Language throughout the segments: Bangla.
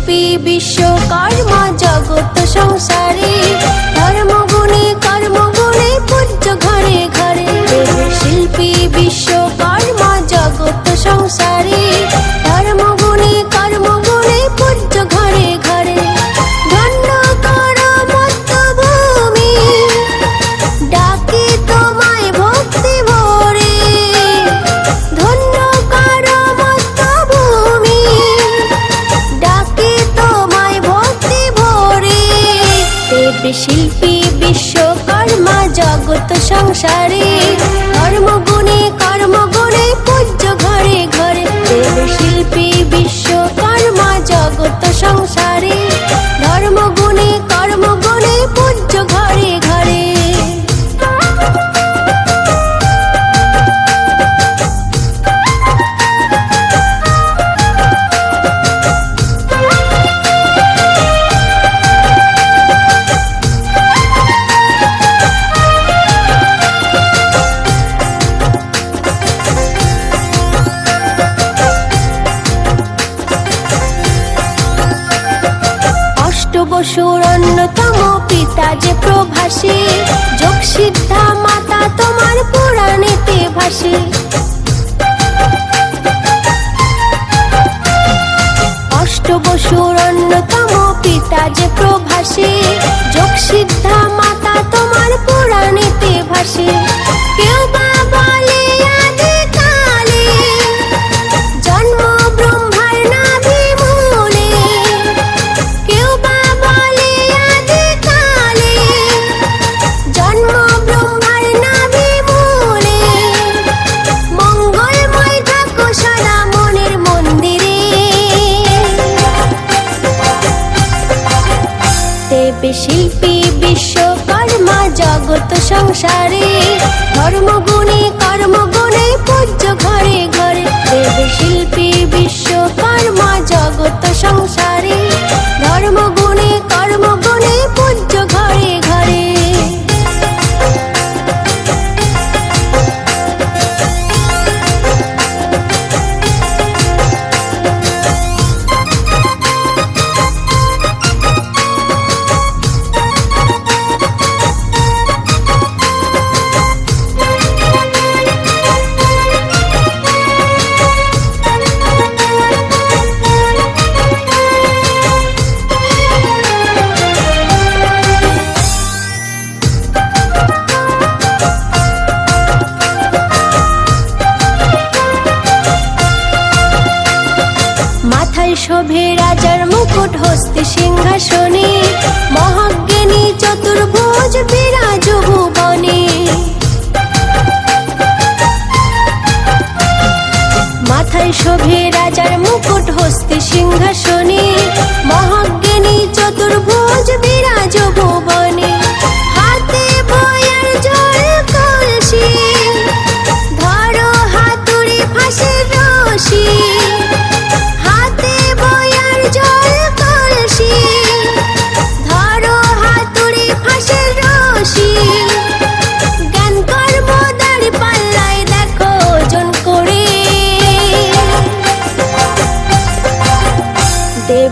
শিল্পী বিশ্বকর্মা জগত সংসারে ধর্মগুণে কর্মগুণে পূজ্য ঘরে ঘরে। শিল্পী বিশ্বকর্মা জগত সংসারে শিল্পী বিশ্বকর্মা জগৎ সংসারে কর্মগুণে পূজ্য প্রভাসে প্রভাসী যোগ সিদ্ধা মাতা তোমার পুরাণেতে ভাসে। অষ্টবসুর অন্যতম পিতা যে প্রভাসী শিল্পী বিশ্বকর্মা জগৎ সংসারে। ধর্মগুণে কর্মগুণে পূজ্য ঘরে ঘরে। দেব শিল্পী বিশ্বকর্মা শোভে রাজার মুকুট হস্তে সিংহাসনে। মহাজ্ঞানী চতুর্ভুজ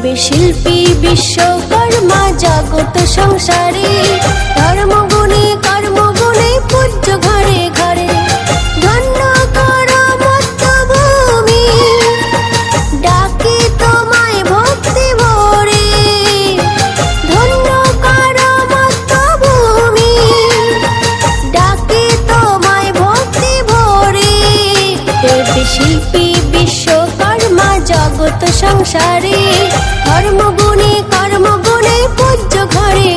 দেবী শিল্পী বিশ্বকর্মা, জগৎ সংসারে। ধর্মগুণে, কর্মগুণে, পূজ্য ঘরে ঘরে। ধন্য ডাকে তোমায় ভক্তি ভরে। ধন্য ডাকে তোমায় ভক্তি ভরে। শিল্পী বিশ্বকর্মা কত সংসারে ধর্ম গুণে কর্ম গুণে পূজ্য ঘরে